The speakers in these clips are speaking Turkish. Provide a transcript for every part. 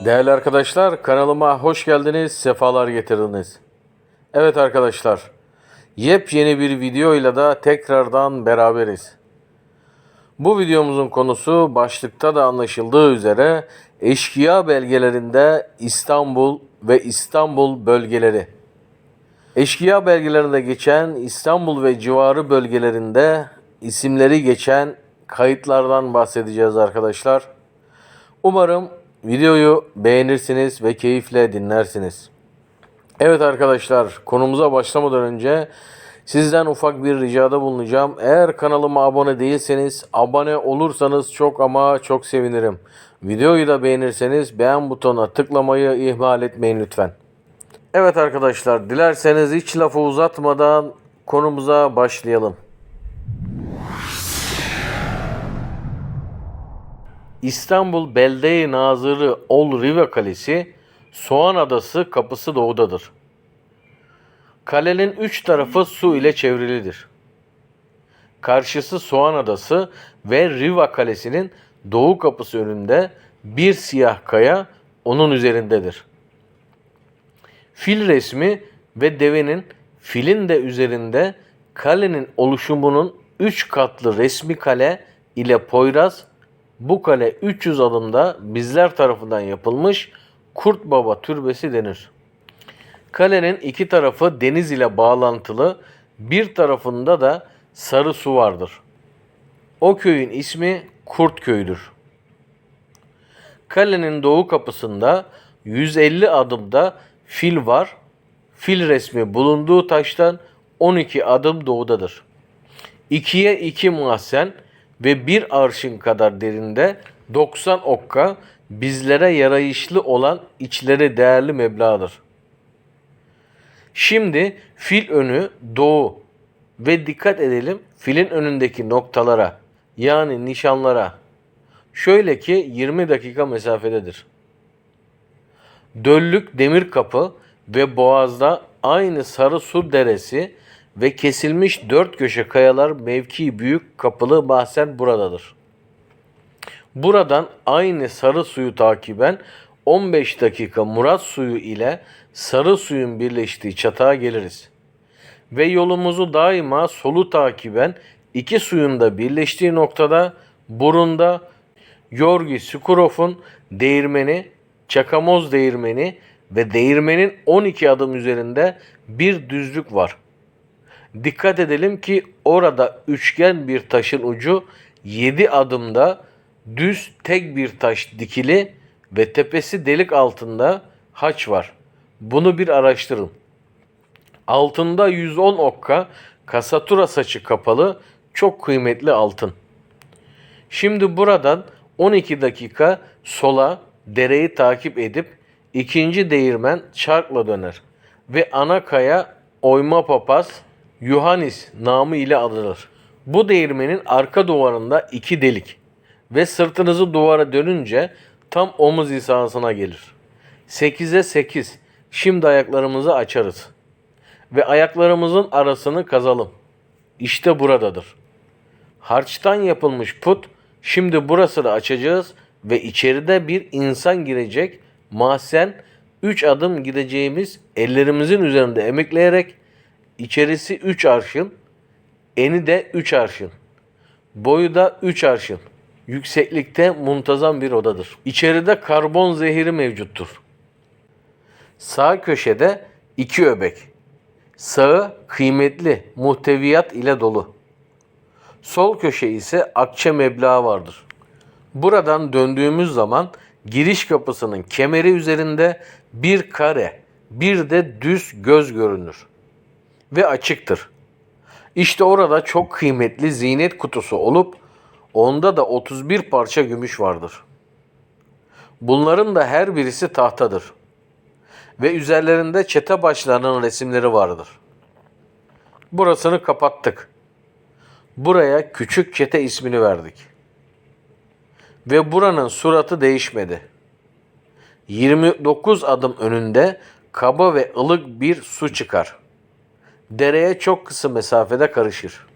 Değerli arkadaşlar kanalıma hoş geldiniz, sefalar getirdiniz. Evet arkadaşlar, yepyeni bir videoyla da tekrardan beraberiz. Bu videomuzun konusu başlıkta da anlaşıldığı üzere eşkıya belgelerinde İstanbul ve İstanbul bölgeleri. Eşkıya belgelerinde geçen İstanbul ve civarı bölgelerinde isimleri geçen kayıtlardan bahsedeceğiz arkadaşlar. Umarım videoyu beğenirsiniz ve keyifle dinlersiniz. Evet arkadaşlar konumuza başlamadan önce sizden ufak bir ricada bulunacağım. Eğer kanalıma abone değilseniz abone olursanız çok ama çok sevinirim. Videoyu da beğenirseniz beğen butonuna tıklamayı ihmal etmeyin lütfen. Evet arkadaşlar dilerseniz hiç lafı uzatmadan konumuza başlayalım. İstanbul Belde-i Nazırı Ol Rive Kalesi, Soğan Adası kapısı doğudadır. Kalenin üç tarafı su ile çevrilidir. Karşısı Soğan Adası ve Riva Kalesi'nin doğu kapısı önünde bir siyah kaya onun üzerindedir. Fil resmi ve devenin filin de üzerinde kalenin oluşumunun üç katlı resmi kale ile Poyraz bu kale 300 adımda bizler tarafından yapılmış Kurt Baba Türbesi denir. Kalenin iki tarafı deniz ile bağlantılı, bir tarafında da sarı su vardır. O köyün ismi Kurt Köyüdür. Kalenin doğu kapısında 150 adımda fil var. Fil resmi bulunduğu taştan 12 adım doğudadır. İkiye iki mahzen ve bir arşın kadar derinde 90 okka bizlere yarayışlı olan içleri değerli meblağdır. Şimdi fil önü doğu ve dikkat edelim filin önündeki noktalara yani nişanlara. Şöyle ki 20 dakika mesafededir. Döllük demir kapı ve boğazda aynı sarı su deresi ve kesilmiş dört köşe kayalar mevki büyük kapılı mahzen buradadır. Buradan aynı sarı suyu takiben 15 dakika Murat suyu ile sarı suyun birleştiği çatağa geliriz. Ve yolumuzu daima solu takiben iki suyun da birleştiği noktada burunda Yorgi Skurov'un değirmeni, Çakamoz değirmeni ve değirmenin 12 adım üzerinde bir düzlük var. Dikkat edelim ki orada üçgen bir taşın ucu 7 adımda düz tek bir taş dikili ve tepesi delik altında haç var. Bunu bir araştırın. Altında 110 okka kasatura saçı kapalı çok kıymetli altın. Şimdi buradan 12 dakika sola dereyi takip edip ikinci değirmen çarkla döner ve ana kaya oyma papaz Yuhannis namı ile anılır. Bu değirmenin arka duvarında iki delik ve sırtınızı duvara dönünce tam omuz hizasına gelir. 8'e 8. Şimdi ayaklarımızı açarız. Ve ayaklarımızın arasını kazalım. İşte buradadır. Harçtan yapılmış put şimdi burasını açacağız ve içeride bir insan girecek mahzen 3 adım gideceğimiz ellerimizin üzerinde emekleyerek içerisi 3 arşın, eni de 3 arşın, boyu da 3 arşın. Yükseklikte muntazam bir odadır. İçeride karbon zehiri mevcuttur. Sağ köşede iki öbek. Sağı kıymetli muhteviyat ile dolu. Sol köşe ise akçe meblağı vardır. Buradan döndüğümüz zaman giriş kapısının kemeri üzerinde bir kare, bir de düz göz görünür ve açıktır. İşte orada çok kıymetli zinet kutusu olup onda da 31 parça gümüş vardır. Bunların da her birisi tahtadır ve üzerlerinde çete başlarının resimleri vardır. Burasını kapattık. Buraya küçük çete ismini verdik. Ve buranın suratı değişmedi. 29 adım önünde kaba ve ılık bir su çıkar. Dereye çok kısa mesafede karışır.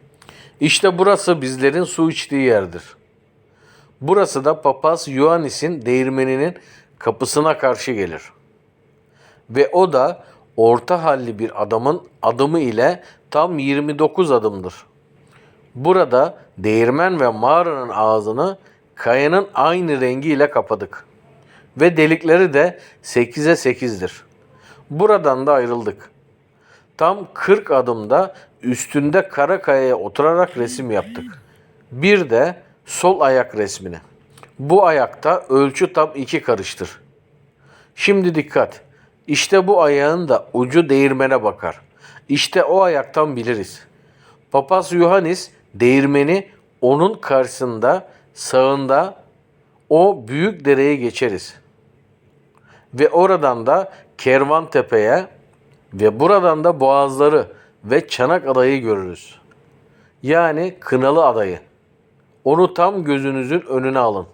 İşte burası bizlerin su içtiği yerdir. Burası da papaz Ioannis'in değirmeninin kapısına karşı gelir. Ve o da orta halli bir adamın adımı ile tam 29 adımdır. Burada değirmen ve mağaranın ağzını kayanın aynı rengiyle kapadık. Ve delikleri de 8'e 8'dir. Buradan da ayrıldık. Tam 40 adımda üstünde kara kayaya oturarak resim yaptık. Bir de sol ayak resmini. Bu ayakta ölçü tam iki karıştır. Şimdi dikkat. İşte bu ayağın da ucu değirmene bakar. İşte o ayaktan biliriz. Papaz Yohannis değirmeni onun karşısında sağında o büyük dereye geçeriz. Ve oradan da Kervantepe'ye ve buradan da Boğazları ve Çanak Adayı görürüz. Yani Kınalı Adayı. Onu tam gözünüzün önüne alın.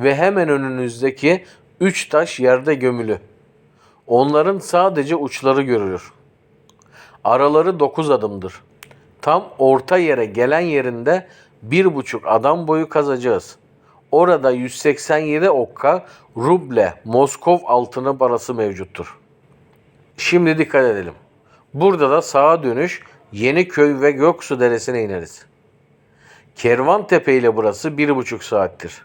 Ve hemen önünüzdeki üç taş yerde gömülü. Onların sadece uçları görülür. Araları dokuz adımdır. Tam orta yere gelen yerinde bir buçuk adam boyu kazacağız. Orada 187 okka ruble Moskov altını parası mevcuttur. Şimdi dikkat edelim. Burada da sağa dönüş Yeniköy ve Göksu Deresi'ne ineriz. Kervantepe ile burası bir buçuk saattir.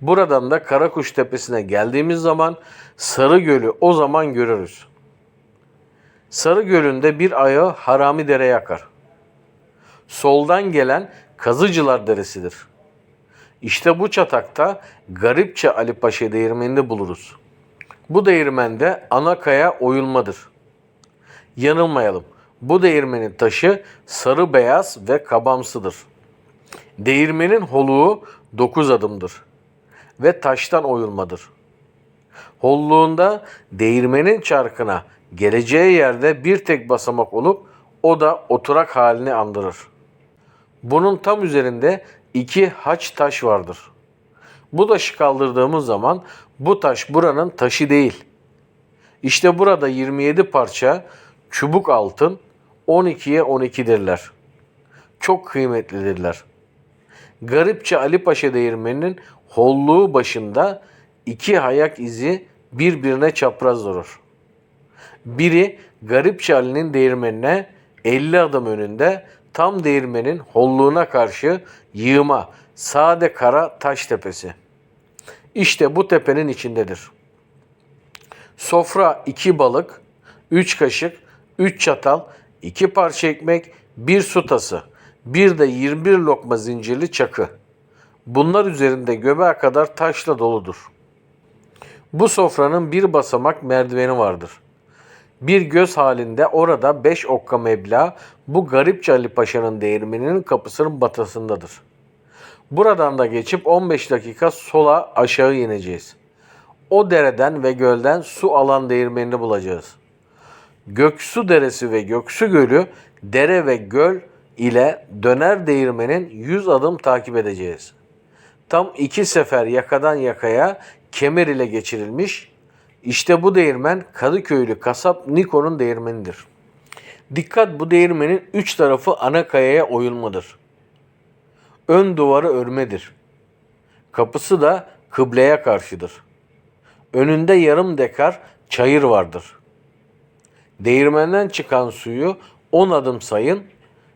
Buradan da Karakuş Tepesi'ne geldiğimiz zaman Sarı Gölü o zaman görürüz. Sarı Gölü'nde bir ayağı Harami Dere yakar. Soldan gelen Kazıcılar Deresi'dir. İşte bu çatakta Garipçe Ali Paşa değirmenini buluruz. Bu değirmende ana kaya oyulmadır. Yanılmayalım. Bu değirmenin taşı sarı beyaz ve kabamsıdır. Değirmenin holuğu 9 adımdır ve taştan oyulmadır. Holluğunda değirmenin çarkına geleceği yerde bir tek basamak olup o da oturak halini andırır. Bunun tam üzerinde iki haç taş vardır. Bu taşı kaldırdığımız zaman bu taş buranın taşı değil. İşte burada 27 parça çubuk altın 12'ye 12'dirler. Çok kıymetlidirler. Garipçe Ali Paşa değirmeninin holluğu başında iki hayak izi birbirine çapraz durur. Biri Garipçe Ali'nin değirmenine 50 adım önünde tam değirmenin holluğuna karşı yığma sade kara taş tepesi. İşte bu tepenin içindedir. Sofra iki balık, üç kaşık, üç çatal, iki parça ekmek, bir su tası, bir de 21 lokma zincirli çakı. Bunlar üzerinde göbeğe kadar taşla doludur. Bu sofranın bir basamak merdiveni vardır. Bir göz halinde orada beş okka meblağ bu garipçe Ali Paşa'nın değirmeninin kapısının batısındadır. Buradan da geçip 15 dakika sola aşağı ineceğiz. O dereden ve gölden su alan değirmenini bulacağız. Göksu Deresi ve Göksu Gölü dere ve göl ile döner değirmenin 100 adım takip edeceğiz. Tam iki sefer yakadan yakaya kemer ile geçirilmiş. İşte bu değirmen Kadıköylü kasap Niko'nun değirmenidir. Dikkat bu değirmenin üç tarafı ana kayaya oyulmadır. Ön duvarı örmedir. Kapısı da kıbleye karşıdır. Önünde yarım dekar çayır vardır. Değirmenden çıkan suyu 10 adım sayın.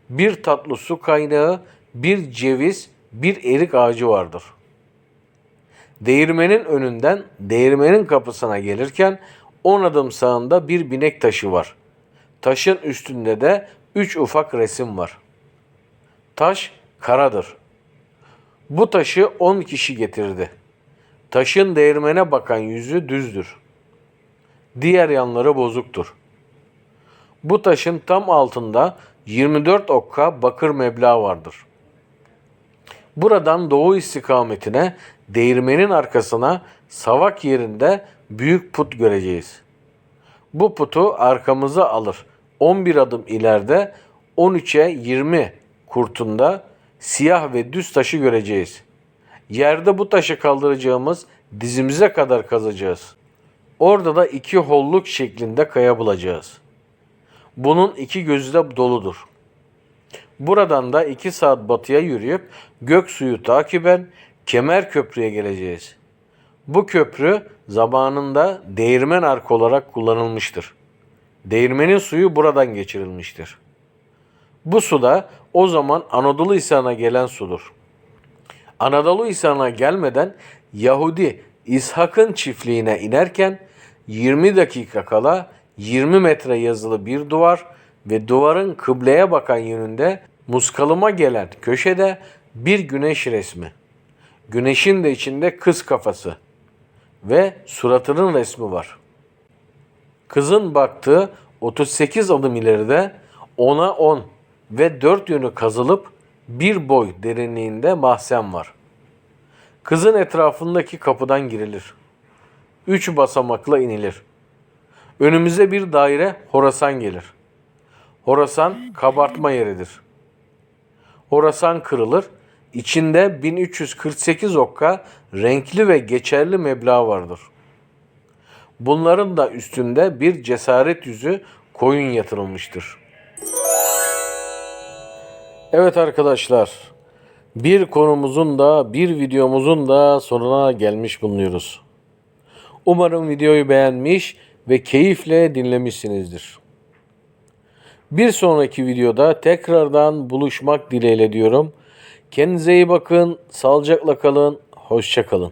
Bir tatlı su kaynağı, bir ceviz, bir erik ağacı vardır. Değirmenin önünden değirmenin kapısına gelirken 10 adım sağında bir binek taşı var. Taşın üstünde de 3 ufak resim var. Taş karadır. Bu taşı 10 kişi getirdi. Taşın değirmene bakan yüzü düzdür. Diğer yanları bozuktur. Bu taşın tam altında 24 okka bakır meblağ vardır. Buradan doğu istikametine değirmenin arkasına savak yerinde büyük put göreceğiz. Bu putu arkamıza alır. 11 adım ileride 13'e 20 kurtunda siyah ve düz taşı göreceğiz. Yerde bu taşı kaldıracağımız dizimize kadar kazacağız. Orada da iki holluk şeklinde kaya bulacağız. Bunun iki gözü de doludur. Buradan da iki saat batıya yürüyüp gök suyu takiben Kemer Köprü'ye geleceğiz. Bu köprü zamanında değirmen arka olarak kullanılmıştır. Değirmenin suyu buradan geçirilmiştir. Bu su da o zaman Anadolu İsa'na gelen sudur. Anadolu İsa'na gelmeden Yahudi İshak'ın çiftliğine inerken 20 dakika kala 20 metre yazılı bir duvar ve duvarın kıbleye bakan yönünde muskalıma gelen köşede bir güneş resmi. Güneşin de içinde kız kafası ve suratının resmi var. Kızın baktığı 38 adım ileride 10'a 10 ve dört yönü kazılıp bir boy derinliğinde mahzen var. Kızın etrafındaki kapıdan girilir. Üç basamakla inilir. Önümüze bir daire Horasan gelir. Horasan kabartma yeridir. Horasan kırılır. İçinde 1348 okka renkli ve geçerli meblağ vardır. Bunların da üstünde bir cesaret yüzü koyun yatırılmıştır. Evet arkadaşlar, bir konumuzun da bir videomuzun da sonuna gelmiş bulunuyoruz. Umarım videoyu beğenmiş ve keyifle dinlemişsinizdir. Bir sonraki videoda tekrardan buluşmak dileğiyle diyorum. Kendinize iyi bakın, sağlıcakla kalın, hoşça kalın.